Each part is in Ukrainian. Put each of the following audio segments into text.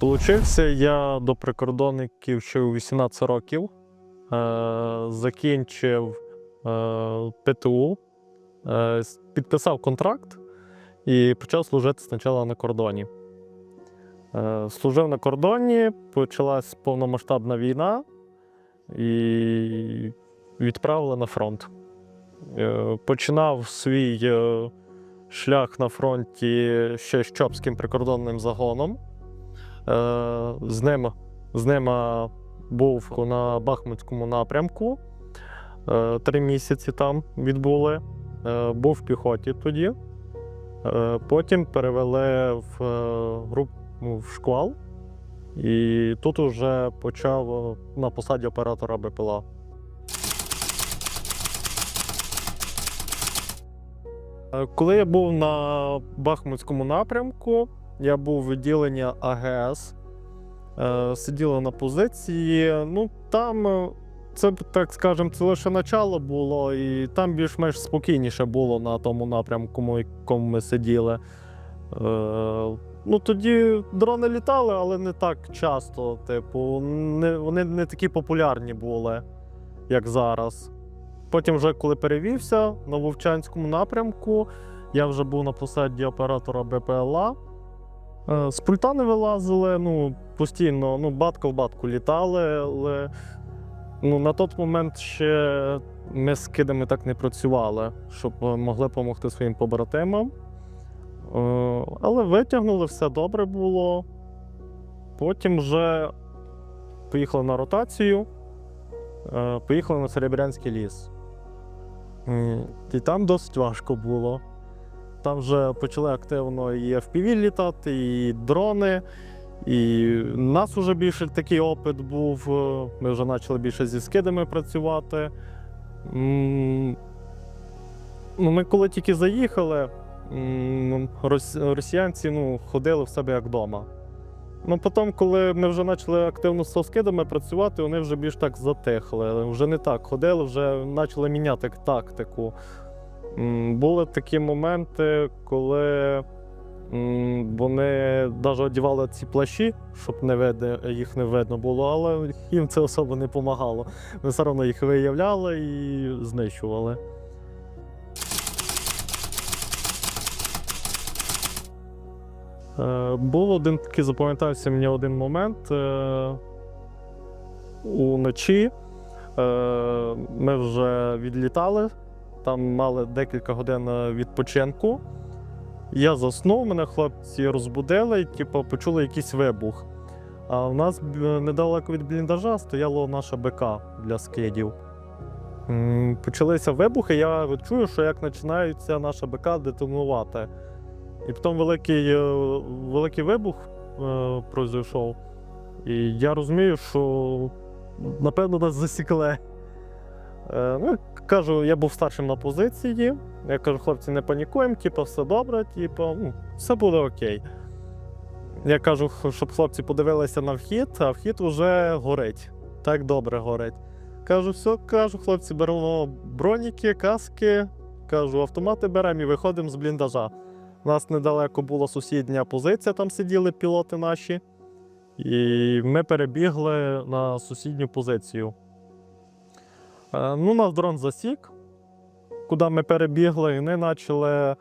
Долучився я до прикордонників ще у 18 років. Е, закінчив е, ПТУ, е, підписав контракт і почав служити спочатку на кордоні. Служив на кордоні, почалась повномасштабна війна і відправили на фронт. Починав свій шлях на фронті ще з Чопським прикордонним загоном. Е, з ним, з ним е, був на Бахмутському напрямку. Е, Три місяці там відбули. Був в піхоті тоді. Потім перевели в групу в шквал. І тут уже почав на посаді оператора БПЛА. Коли я був на Бахмутському напрямку, я був у відділенні АГС, е, сиділи на позиції. Ну, там, е, це, так скажемо, це лише начало було, і там більш-менш спокійніше було на тому напрямку, на якому ми сиділи. Е, ну, тоді дрони літали, але не так часто. Типу, не, вони не такі популярні були, як зараз. Потім, вже коли перевівся на Вовчанському напрямку, я вже був на посаді оператора БПЛА. Е, З пульта не вилазили, ну, постійно, ну, батка в батку літали, але ну, на той момент ще ми з кидами так не працювали, щоб е, могли допомогти своїм побратимам. Е, Але витягнули, все добре було. Потім вже поїхали на ротацію, поїхали на Серебрянський ліс. І там досить важко було. Там вже почали активно і FPV літати, і дрони. І нас вже більше такий опит був. е, Ми вже почали більше зі скидами працювати. Ну, ми коли тільки заїхали, росіянці ну, ходили в себе як вдома. Ну, потім, коли ми вже почали активно з скидами працювати, вони вже більш так затихли. Вже не так ходили, вже почали міняти тактику. Були такі моменти, коли вони навіть одягали ці плащі, щоб не видно, їх не видно було, але їм це особо не допомагало. Ми все одно їх виявляли і знищували. Е, Був один такий, запам'ятався мені один момент. Е, Уночі е, ми вже відлітали, там мали декілька годин е, відпочинку. Я заснув, мене хлопці розбудили, типу, почули якийсь вибух. А в нас недалеко від бліндажа стояло наша БК для скидів. Почалися вибухи, я чую, що як починається наша БК детонувати. І потім великий, е, великий вибух е, пройшов. І я розумію, що напевно нас засікли. Е, ну, кажу, я був старшим на позиції. Я кажу, хлопці, не панікуємо, типу, все добре, типу, ну, все буде окей. Я кажу, щоб хлопці подивилися на вхід, а вхід уже горить. Так добре горить. Кажу, все, кажу, хлопці, беремо броніки, каски, кажу, автомати беремо і виходимо з бліндажа. У нас недалеко була сусідня позиція, там сиділи пілоти наші. І ми перебігли на сусідню позицію. Е, Ну, нас дрон засік, куди ми перебігли, і вони почали е,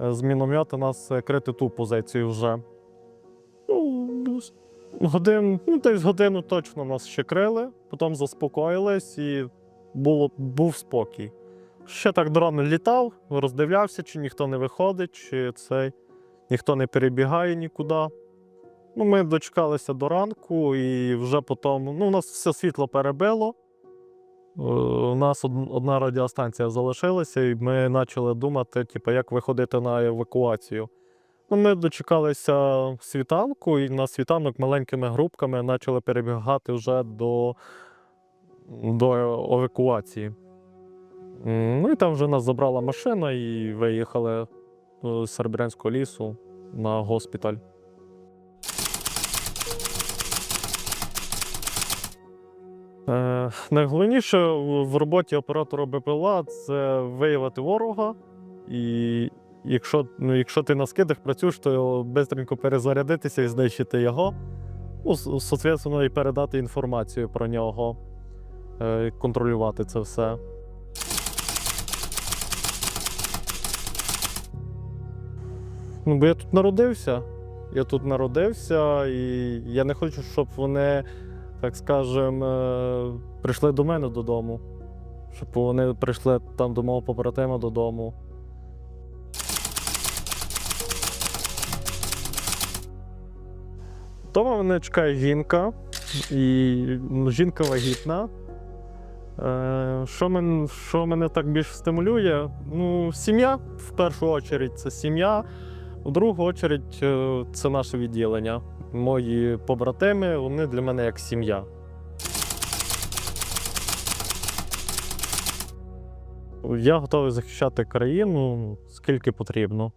з міномета нас е, крити ту позицію вже. Ну, годин, ну, десь годину точно нас ще крили, потім заспокоїлись і було, був спокій. Ще так дрон літав, роздивлявся, чи ніхто не виходить, чи цей, ніхто не перебігає нікуди. Ну, ми дочекалися до ранку і вже потім. Ну, у нас все світло перебило. Е, У нас одна радіостанція залишилася, і ми почали думати, типу, як виходити на евакуацію. Ну, ми дочекалися світанку, і на світанок маленькими групками почали перебігати вже до, до евакуації. Ну і там вже нас забрала машина і виїхали е, з Серебрянського лісу на госпіталь. Найголовніше в в роботі оператора БПЛА це виявити ворога. І якщо, ну, якщо ти на скидах працюєш, то швидко перезарядитися і знищити його. Ну, соответственно, і передати інформацію про нього, е, контролювати це все. Ну, бо я тут народився. Я тут народився, і я не хочу, щоб вони, так скажем, е, прийшли до мене додому. Щоб вони прийшли там до мого побратима додому. Дома мене чекає жінка, і ну, жінка вагітна. Е, що, мен, що мене так більш стимулює? Ну, сім'я в першу чергу це сім'я, в другу чергу е, це наше відділення. Мої побратими, вони для мене як сім'я. Я готовий захищати країну скільки потрібно.